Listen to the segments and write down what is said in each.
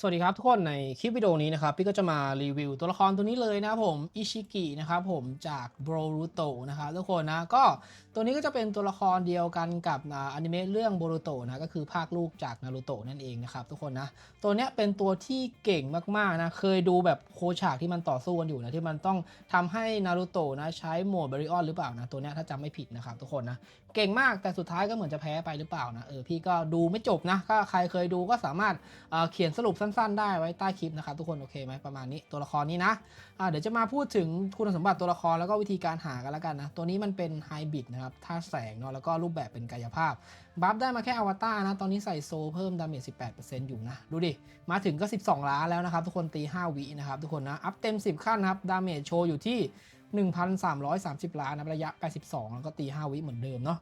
สวัสดีครับทุกคนในคลิปวิดีโอนี้นะครับพี่ก็จะมารีวิวตัวละครตัวนี้เลยนะครับผมอิชิกินะครับผมจาก b r o r u t o นะครับทุกคนนะก็ตัวนี้ก็จะเป็นตัวละครเดียวกันกับอนิเมะเรื่อง b o r u t o นะก็คือภาคลูกจากนารูโตนั่นเองนะครับทุกคนนะตัวเนี้ยเป็นตัวที่เก่งมากๆนะเคยดูแบบโคฉากที่มันต่อสู้กันอยู่นะที่มันต้องทำให้นารูโตนะใช้โหมดเบริออนหรือเปล่านะตัวเนี้ยถ้าจำไม่ผิดนะครับทุกคนนะเก่งมากแต่สุดท้ายก็เหมือนจะแพ้ไปหรือเปล่านะเออพี่ก็ดูไม่จบนะก็ใครเคยดูก็สามารถเอ่อเขียนสรุปสั้ั้นๆ ได้ไว้ใต้คลิปนะครับทุกคนโอเคไหมประมาณนี้ตัวละครนี้นะอ่าเดี๋ยวจะมาพูดถึงคุณสมบัติตัวละครแล้วก็วิธีการหากันแล้วกันนะ ตัวนี้มันเป็นไฮบริดนะครับท่าแสงเนาะแล้วก็รูปแบบเป็นกายภาพ บัฟได้มาแค่อวตารนะ ตอนนี้ใส่โซเพิ่มดาเมจ 18%อยู่นะ ดูดิ มาถึงก็ 12 ล้านแล้วนะครับ ทุกคนตี 5 วินะครับทุกคนนะ อัพเต็ม 10 ขั้นนะครับ ดาเมจโชว์อยู่ที่ 1,330 ล้านนะระยะ 82 แล้วก็ตี 5 วิเหมือนเดิมเนาะ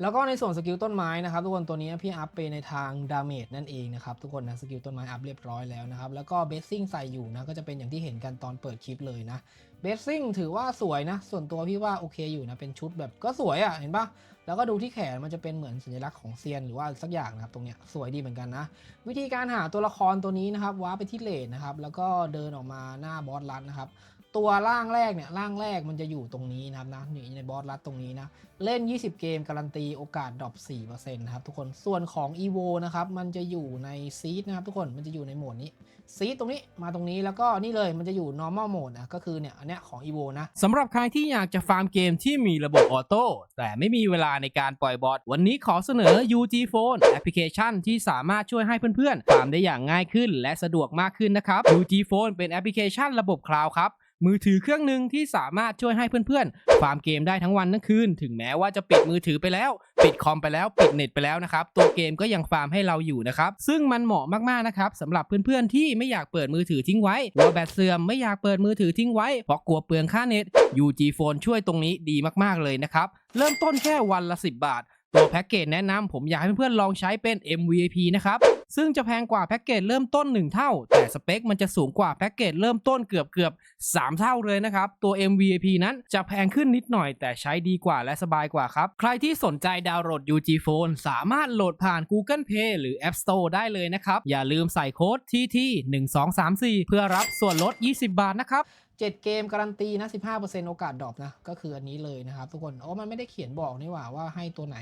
แล้วก็ในส่วนสกิลต้นไม้นะครับทุกคนตัวนี้พี่อัพไปในทางดาเมจนั่นเองนะครับทุกคนนะสกิลต้นไม้อัพเรียบร้อยแล้วนะครับแล้วก็เบสซิ่งใส่อยู่นะก็จะเป็นอย่างที่เห็นกันตอนเปิดคลิปเลยนะ เบสซิ่งถือว่าสวยนะ ส่วนตัวพี่ว่าโอเคอยู่นะ เป็นชุดแบบก็สวยอะ่ะ เห็นปะแล้วก็ดูที่แขนมันจะเป็นเหมือนสัญลักษณ์ของเซียนหรือว่าสักอย่างนะครับ ตรงเนี้ยสวยดีเหมือนกันนะ วิธีการหาตัวละครตัวนี้นะครับว้าไปที่เลนนะครับ แล้วก็เดินออกมาหน้าบอสรัดนะครับ ตัวร่างแรกเนี่ยร่างแรกมันจะอยู่ตรงนี้นะครับนะนี่ในบอสรัดตรงนี้นะ เล่น 20 เกมการันตีโอกาสดรอป4%นะครับทุกคน ส่วนของ EVO นะครับมันจะอยู่ในซีดนะครับทุกคน มันจะอยู่ในโหมดนี้ซีดตรงนี้มาตรงนี้แล้วก็นี่เลยมันจะอยู่ normal mode นะก็คือเนี่ยอันเนี้ยของ EVO นะสำหรับใครที่อยากจะฟาร์มเกมที่มีระบบออโต้แต่ไม่มีเวลาในการปล่อยบอทวันนี้ขอเสนอ UG Phone แอปพลิเคชันที่สามารถช่วยให้เพื่อนๆฟาร์มได้อย่างง่ายขึ้น และสะดวกมากขึ้นนะครับ UG Phone เป็นแอปพลิเคชันระบบคลาวด์ครับ มือถือเครื่องหนึ่งที่สามารถช่วยให้เพื่อนๆฟาร์มเกมได้ทั้งวันทั้งคืน ถึงแม้ว่าจะปิดมือถือไปแล้ว ปิดคอมไปแล้วปิดเน็ตไปแล้วนะครับ ตัวเกมก็ยังฟาร์มให้เราอยู่นะครับ ซึ่งมันเหมาะมากๆนะครับสำหรับเพื่อนๆที่ไม่อยากเปิดมือถือทิ้งไว้กลัวแบตเสื่อมไม่อยากเปิดมือถือทิ้งไว้เพราะกลัวเปลืองค่าเน็ต UG Phone ช่วยตรงนี้ดีมากๆเลยนะครับเริ่มต้นแค่วันละ 10 บาท ตัวแพ็กเกจแนะนำผมอยากให้เพื่อนๆลองใช้เป็น MVP นะครับ ซึ่งจะแพงกว่าแพ็กเกจเริ่มต้น 1 เท่า แต่สเปคมันจะสูงกว่าแพ็กเกจเริ่มต้นเกือบเกือบ3 เท่าเลยนะครับ ตัว MVP นั้นจะแพงขึ้นนิดหน่อยแต่ใช้ดีกว่าและสบายกว่าครับ ใครที่สนใจดาวน์โหลด UG Phone สามารถโหลดผ่าน Google Play หรือ App Store ได้เลยนะครับ อย่าลืมใส่โค้ด TT 1 2 3 4เพื่อรับส่วนลด 20 บาทนะครับ 7 เกมการันตีนะ15%โอกาสดรอปนะ ก็คืออันนี้เลยนะครับทุกคนโอ้มันไม่ได้เขียนบอกนี่หว่าว่าให้ตัวไหน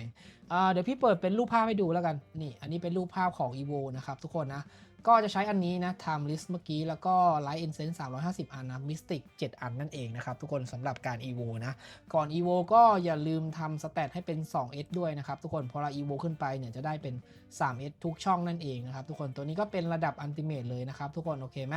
เดี๋ยวพี่เปิดเป็นรูปภาพให้ดูแล้วกันนี่ อันนี้เป็นรูปภาพของ evo นะครับทุกคนนะ ก็จะใช้อันนี้นะ time list เมื่อกี้ แล้วก็ light incense 350 อันนะ mystic 7 อันนั่นเองนะครับ ทุกคนสำหรับการ evo นะ ก่อน evo ก็อย่าลืมทำสเตตให้เป็น 2s ด้วยนะครับทุกคนพอเรา evo ขึ้นไปเนี่ยจะได้เป็น 3s ทุกช่องนั่นเองนะครับทุกคนตัวนี้ก็เป็นระดับ ultimate เลยนะครับทุกคนโอเคไหม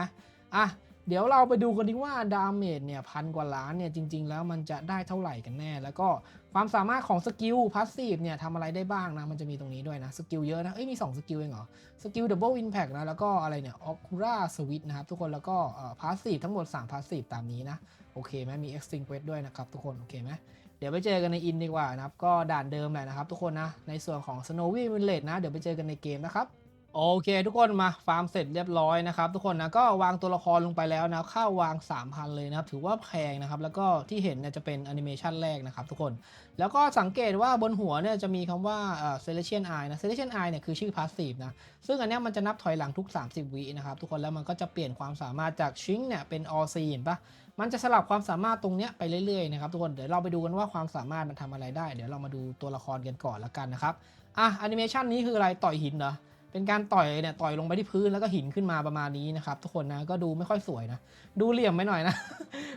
อะ เดี๋ยวเราไปดูกันดีว่าดาเมจเนี่ยพันกว่าล้านเนี่ยจริง ๆ แล้วมันจะได้เท่าไหร่กันแน่ แล้วก็ความสามารถของสกิลพาสซีฟเนี่ยทำอะไรได้บ้างนะ มันจะมีตรงนี้ด้วยนะ สกิลเยอะนะ เอ้ยมี 2 สกิลเองเหรอ สกิลดับเบิลอิมแพกนะ แล้วก็อะไรเนี่ยออคูราสวิตนะครับ ทุกคนแล้วก็พาสซีฟทั้งหมด 3 พาสซีฟตามนี้นะ โอเคไหมมี extinguish ด้วยนะครับ ทุกคน โอเคไหมเดี๋ยวไปเจอกันในอินดีกว่านะครับ ก็ด่านเดิมแหละนะครับทุกคนนะในส่วนของ Snowy Village นะเดี๋ยวไปเจอกันในเกมนะครับ โอเคทุกคนมาฟาร์มเสร็จเรียบร้อยนะครับทุกคนนะก็วางตัวละครลงไปแล้วนะข้าววาง 3,000 เลยนะครับถือว่าแพงนะครับแล้วก็ที่เห็นเนี่ยจะเป็นแอนิเมชันแรกนะครับทุกคนแล้วก็สังเกตว่าบนหัวเนี่ยจะมีคำว่าเอ่อ Celestial Eye นะ Celestial Eye เนี่ยคือชื่อ Passive นะซึ่งอันนี้มันจะนับถอยหลังทุก 30 วินะครับทุกคนแล้วมันก็จะเปลี่ยนความสามารถจากชิงเนี่ยเป็น All See เห็นปะมันจะสลับความสามารถตรงเนี้ยไปเรื่อยๆนะครับทุกคนเดี๋ยวเราไปดูกันว่าความสามารถมันทำอะไรได้ เดี๋ยวเรามาดูตัวละครกันก่อนละกันนะครับอะแอนิเมชันนี้คืออะไรต่อยหินเหรอ เป็นการต่อยเนี่ยต่อยลงไปที่พื้นแล้วก็หินขึ้นมาประมาณนี้นะครับทุกคนนะก็ดูไม่ค่อยสวยนะ ดูเหลี่ยมไปหน่อยนะ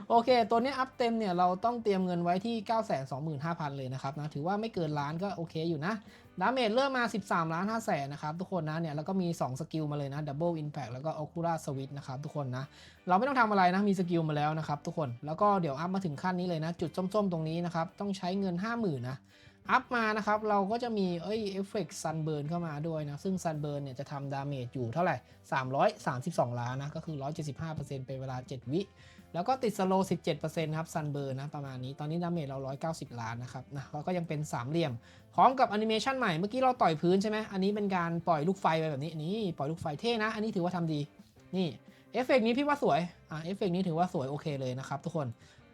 โอเค ตัวนี้อัพเต็มเนี่ยเราต้องเตรียมเงินไว้ที่ 925,000 เลยนะครับนะถือว่าไม่เกินล้านก็โอเคอยู่นะดาเมจเริ่มมา 13 ล้าน5แสนนะครับทุกคนนะเนี่ยแล้วก็มี 2 สกิลมาเลยนะ Double Impact แล้วก็ Okura Switch นะครับทุกคนนะ เราไม่ต้องทำอะไรนะ มีสกิลมาแล้วนะครับทุกคนแล้วก็เดี๋ยวอัพมาถึงขั้นนี้เลยนะ จุดส้มๆ ตรงนี้นะครับต้องใช้เงิน 50,000นะ อัพมานะครับ เราก็จะมีเอ้ยเอฟเฟกต์ซันเบิร์นเข้ามาด้วยนะ ซึ่งซันเบิร์นเนี่ยจะทำดาเมจอยู่เท่าไหร่ 332 ล้านนะ ก็คือ 175%เป็นเวลา 7 วิ แล้วก็ติดสโล 17%ครับซันเบิร์นนะ ประมาณนี้ ตอนนี้ดาเมจเรา 190 ล้านนะครับนะแล้วก็ยังเป็นสามเหลี่ยม พร้อมกับแอนิเมชันใหม่ เมื่อกี้เราต่อยพื้นใช่ไหมอันนี้เป็นการปล่อยลูกไฟไปแบบนี้ นี่ปล่อยลูกไฟเท่นะ อันนี้ถือว่าทำดี นี่เอฟเฟกต์นี้พี่ว่าสวย อ่า เอฟเฟกต์นี้ถือว่าสวยโอเคเลยนะครับทุกคน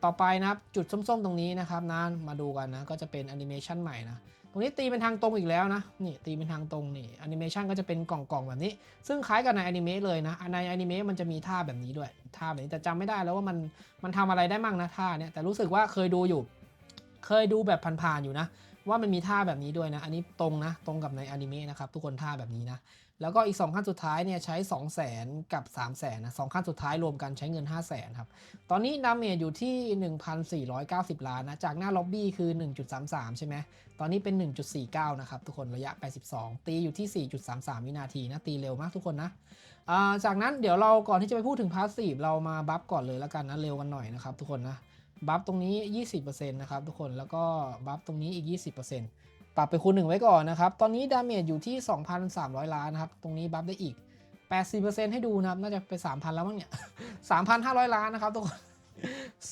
ต่อไปนะครับจุดส้มๆตรงนี้นะครับนะมาดูกันนะก็จะเป็นแอนิเมชันใหม่นะตรงนี้ตีเป็นทางตรงอีกแล้วนะนี่ตีเป็นทางตรงนี่แอนิเมชันก็จะเป็นกล่องๆแบบนี้ ซึ่งคล้ายกับในแอนิเมะเลยนะในแอนิเมะมันจะมีท่าแบบนี้ด้วยท่าแบบนี้แต่จำไม่ได้แล้วว่ามันมันทำอะไรได้มั่งนะท่าเนี่ยแต่รู้สึกว่าเคยดูอยู่ เคยดูแบบผ่านๆอยู่นะ ว่ามันมีท่าแบบนี้ด้วยนะ อันนี้ตรงนะ ตรงกับในอนิเมะนะครับทุกคนท่าแบบนี้นะ แล้วก็อีก 2 ขั้นสุดท้ายเนี่ยใช้ 2 0 0 0 0 0กับ 3 0 0 0 0นนะสองขั้นสุดท้ายรวมกันใช้เงิน 5 0 0 0 0 0ครับ ตอนนี้ดาเมจอยู่ที่ 1,490 ล้านนะ จากหน้าล็อบบี้คือ 1.33 ใช่ไหม ตอนนี้เป็น 1.49 นะครับ ทุกคนระยะ 82 ตีอยู่ที่ 4.33 วินาทีนะ ตีเร็วมากทุกคนนะาจากนั้นเดี๋ยวเราก่อนที่จะไปพูดถึงพาสซีฟเรามาบัฟก่อนเลยแล้วกันนะเร็วกันหน่อยนะครับทุกคนนะบัฟตรงนี้ 20%นะครับทุกคนแล้วก็บัฟตรงนี้อีก 20% ปรับไปคูณหนึ่งไว้ก่อนนะครับ ตอนนี้ดาเมจอยู่ที่ 2,300 ล้านนะครับ ตรงนี้บัฟได้อีก 80%ให้ดูนะครับ น่าจะไป 3,000 แล้วมั้งเนี่ย 3,500 ล้านนะครับทุกคน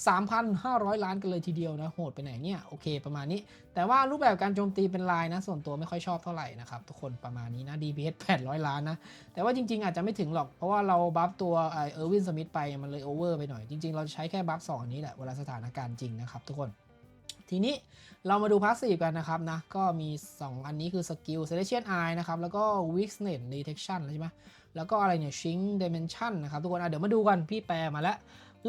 3,500 ล้านกันเลยทีเดียวนะ โหดไปไหนเนี่ย โอเคประมาณนี้ แต่ว่ารูปแบบการโจมตีเป็นลายนะ ส่วนตัวไม่ค่อยชอบเท่าไหร่นะครับ ทุกคนประมาณนี้นะ DPS 800 ล้านนะ แต่ว่าจริง ๆ อาจจะไม่ถึงหรอก เพราะว่าเราบัฟตัวเออร์วินสมิธไป มันเลยโอเวอร์ไปหน่อย จริง ๆ เราใช้แค่บัฟสองอันนี้แหละ เวลาสถานการณ์จริงนะครับทุกคน ทีนี้เรามาดูพาสซีฟกันนะครับนะ ก็มี 2 อันนี้คือสกิล Celestial Eye นะครับ แล้วก็ Weakness Detection ใช่ไหมแล้วก็อะไรเนี่ย Shrink Dimension นะครับ ทุกคนเดี๋ยวมาดูกัน พี่แปลมาแล้ว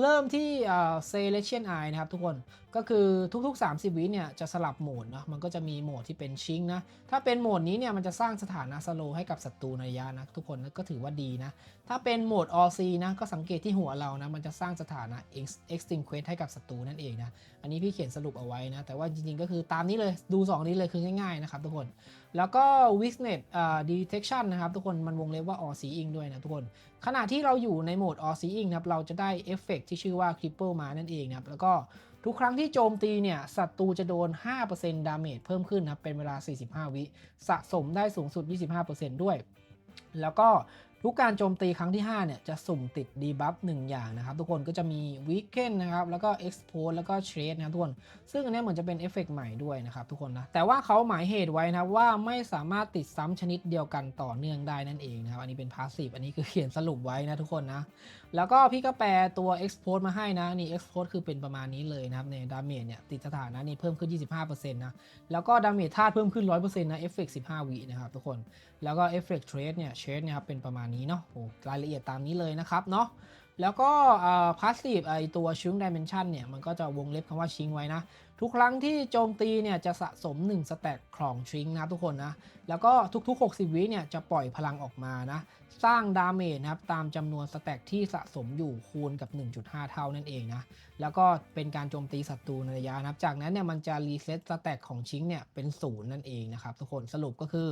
เริ่มที่เอ่อ Celestial Eye นะครับทุกคนก็คือทุกๆ 30 วิเนี่ยจะสลับโหมดเนาะมันก็จะมีโหมดที่เป็นชิงนะถ้าเป็นโหมดนี้เนี่ยมันจะสร้างสถานะสโลให้กับศัตรูในระยะนะทุกคนก็ถือว่าดีนะถ้าเป็นโหมด All C นะก็สังเกตที่หัวเรานะมันจะสร้างสถานะ Ex- Extinguish ให้กับศัตรูนั่นเองนะอันนี้พี่เขียนสรุปเอาไว้นะแต่ว่าจริงๆก็คือตามนี้เลยดู 2 นี้เลยคือง่ายๆนะครับทุกคน แล้วก็ Weakness Detection นะครับ ทุกคนมันวงเล็บว่า All Seeing ด้วยนะทุกคน ขณะที่เราอยู่ในโหมด All Seeing นะครับ เราจะได้เอฟเฟกต์ที่ชื่อว่า Cripple มานั่นเองนะครับ แล้วก็ทุกครั้งที่โจมตีเนี่ยศัตรูจะโดน 5%ดาเมจเพิ่มขึ้นนะครับ เป็นเวลา 45 วิ สะสมได้สูงสุด 25%ด้วย แล้วก็ ทุกการโจมตีครั้งที่ 5 เนี่ย จะสุ่มติดดีบัฟหนึ่งอย่างนะครับ ทุกคนก็จะมี Weaken นะครับ แล้วก็ Expose แล้วก็ Shred นะทุกคน ซึ่งอันนี้เหมือนจะเป็นเอฟเฟกต์ใหม่ด้วยนะครับทุกคนนะ แต่ว่าเขาหมายเหตุไว้นะว่าไม่สามารถติดซ้ำชนิดเดียวกันต่อเนื่องได้นั่นเองนะครับ อันนี้เป็นพาสซีฟอันนี้คือเขียนสรุปไว้นะทุกคนนะ แล้วก็พี่ก็แปลตัว expose มาให้นะ นี่ expose คือเป็นประมาณนี้เลยนะครับในดาเมจเนี่ยติดสถานะนี่เพิ่มขึ้น 25%นะ แล้วก็ดาเมจธาตุเพิ่มขึ้น 100%นะเอฟเฟกต์15วินะครับทุกคน แล้วก็เอฟเฟกต์เทรดเนี่ยเชดเนี่ยครับเป็นประมาณนี้เนาะโอ้รายละเอียดตามนี้เลยนะครับเนาะแล้วก็พาสซีฟไอตัวชิงดิเมนชันเนี่ยมันก็จะวงเล็บคำว่าชิงไว้นะ ทุกครั้งที่โจมตีเนี่ยจะสะสม 1 สแต็กของชิงนะทุกคนนะ แล้วก็ทุก ๆ 60 วิเนี่ยจะปล่อยพลังออกมานะ สร้างดาเมจนะครับตามจำนวนสแต็กที่สะสมอยู่คูณกับ 1.5 เท่านั่นเองนะ แล้วก็เป็นการโจมตีศัตรูในระยะนะครับ จากนั้นเนี่ยมันจะรีเซ็ตสแต็กของชิงเนี่ยเป็นศูนย์นั่นเองนะครับทุกคนสรุปก็คือ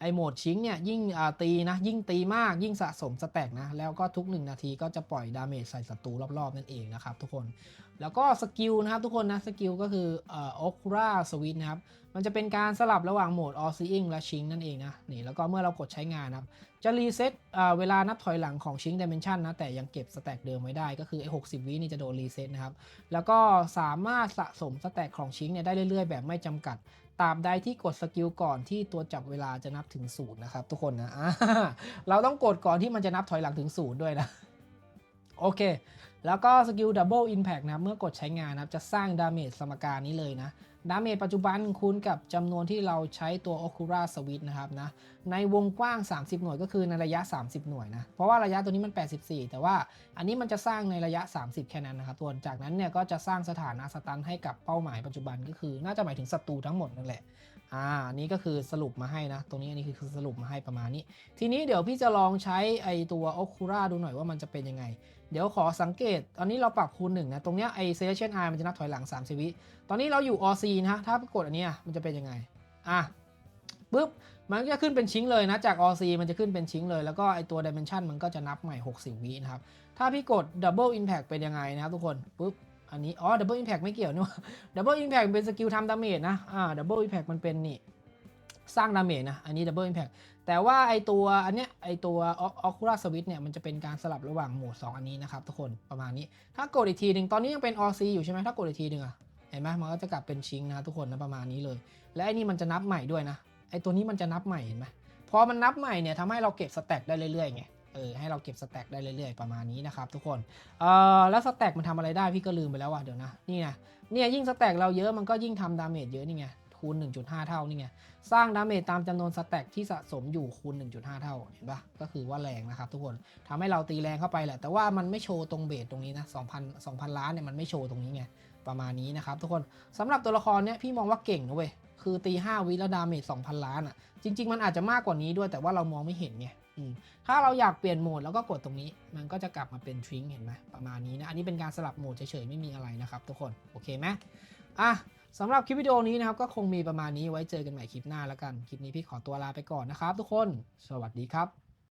ไอโหมดชิงเนี่ยยิ่งอ่าตีนะยิ่งตีมากยิ่งสะสมสแต็กนะแล้วก็ทุก 1 นาทีก็จะปล่อยดาเมจใส่ศัตรูรอบๆนั่นเองนะครับทุกคน แล้วก็สกิลนะครับทุกคนนะสกิลก็คือเอ่อ Okra Switch นะครับ มันจะเป็นการสลับระหว่างโหมด All Seeing และ Shink นั่นเองนะนี่แล้วก็เมื่อเรากดใช้งานนะครับ จะรีเซ็ตเวลานับถอยหลังของ Shink Dimension นะ แต่ยังเก็บสแต็กเดิมไว้ได้ก็คือไอ้60วินี่จะโดนรีเซ็ตนะครับ แล้วก็สามารถสะสมสแต็กของ Shink เนี่ยได้เรื่อยๆ แบบไม่จำกัดตราบใดที่กดสกิลก่อนที่ตัวจับเวลาจะนับถึงศูนย์นะครับ ทุกคนนะเราต้องกดก่อนที่มันจะนับถอยหลังถึงศูนย์ด้วยนะโอเค แล้วก็สกิล Double Impact นะครับเมื่อกดใช้งานนะครับจะสร้างดาเมจสมการนี้เลยนะดาเมจปัจจุบันคูณกับจำนวนที่เราใช้ตัว Okura Switch นะครับนะในวงกว้าง 30 หน่วยก็คือในระยะ 30 หน่วยนะ เพราะว่าระยะตัวนี้มัน 84 แต่ว่าอันนี้มันจะสร้างในระยะ 30 แค่นั้นนะครับตัวจากนั้นเนี่ยก็จะสร้างสถานะสตันให้กับเป้าหมายปัจจุบันก็คือ น่าจะหมายถึงศัตรูทั้งหมดนั่นแหละอ่านนี้ก็คือสรุปมาให้นะ ตรงนี้อันนี้คือสรุปมาให้ประมาณนี้ ทีนี้เดี๋ยวพี่จะลองใช้ไอตัว Okura ดูหน่อยว่ามันจะเป็นยังไง เดี๋ยวขอสังเกต ตอนนี้เราปรับคูณหนึ่งนะ ตรงเนี้ยไอเซชันไอมันจะนับถอยหลัง 3 0 วิ ตอนนี้เราอยู่ OC นะถ้ากดอันเนี้ยมันจะเป็นยังไง อะปุ๊บ มันก็จะขึ้นเป็นชิงเลยนะ จาก OC มันจะขึ้นเป็นชิงเลย แล้วก็ไอตัว Dimension มันก็จะนับใหม่ 60 วินะครับ ถ้าพี่กด Double Impact เป็นยังไงนะครับทุกคนปุ๊บ อันนี้ อ๋อ Double Impact ไม่เกี่ยวนี่ว่า Double Impact เป็นสกิลทำดาเมจนะ อ่า Double Impact มันเป็นนี่ สร้างดาเมจนะ อันนี้ Double Impact แต่ว่าไอตัวอันเนี้ยไอตัว Okura Switch เนี่ยมันจะเป็นการสลับระหว่างโหมด 2 อันนี้นะครับทุกคนประมาณนี้ ถ้ากดอีกทีหนึ่งตอนนี้ยังเป็น OC อยู่ใช่ไหมถ้ากดอีกทีหนึ่งอะเห็นไหมมันก็จะกลับเป็นชิงนะทุกคนนะประมาณนี้เลย และไอนี่มันจะนับใหม่ด้วยนะไอตัวนี้มันจะนับใหม่เห็นไหมพอมันนับใหม่เนี่ยทำให้เราเก็บสแต็กได้เรื่อยๆไงเออให้เราเก็บสแต็กได้เรื่อยๆประมาณนี้นะครับทุกคนเอ่อแล้วสแต็กมันทำอะไรได้พี่ก็ลืมไปแล้วว่ะเดี๋ยวนะนี่นะเนี่ยยิ่งสแต็กเราเยอะมันก็ยิ่งทำดาเมจเยอะนี่ไง คูณ 1.5 เท่านี่ไง สร้างดาเมจตามจำนวนสแต็กที่สะสมอยู่คูณ 1.5 เท่า เห็นปะก็คือว่าแรงนะครับทุกคนทำให้เราตีแรงเข้าไปแหละ แต่ว่ามันไม่โชว์ตรงเบสตรงนี้นะ 2,000 2,000 ล้านเนี่ยมันไม่โชว์ตรงนี้ไง ประมาณนี้นะครับทุกคนสำหรับตัวละครเนี้ยพี่มองว่าเก่งนะเว้ย คือตี 5 วิแล้วดาเมจ 2,000 ล้านอะ่ะ จริง ๆ มันอาจจะมากกว่านี้ด้วย แต่ว่าเรามองไม่เห็นไงถ้าเราอยากเปลี่ยนโหมดแล้วก็กดตรงนี้ มันก็จะกลับมาเป็นทริงเห็นไหมประมาณนี้นะ อันนี้เป็นการสลับโหมดเฉยๆไม่มีอะไรนะครับทุกคน โอเคไหมอะ สำหรับคลิปวิดีโอนี้นะครับก็คงมีประมาณนี้ไว้เจอกันใหม่คลิปหน้าแล้วกัน คลิปนี้พี่ขอตัวลาไปก่อนนะครับทุกคน สวัสดีครับ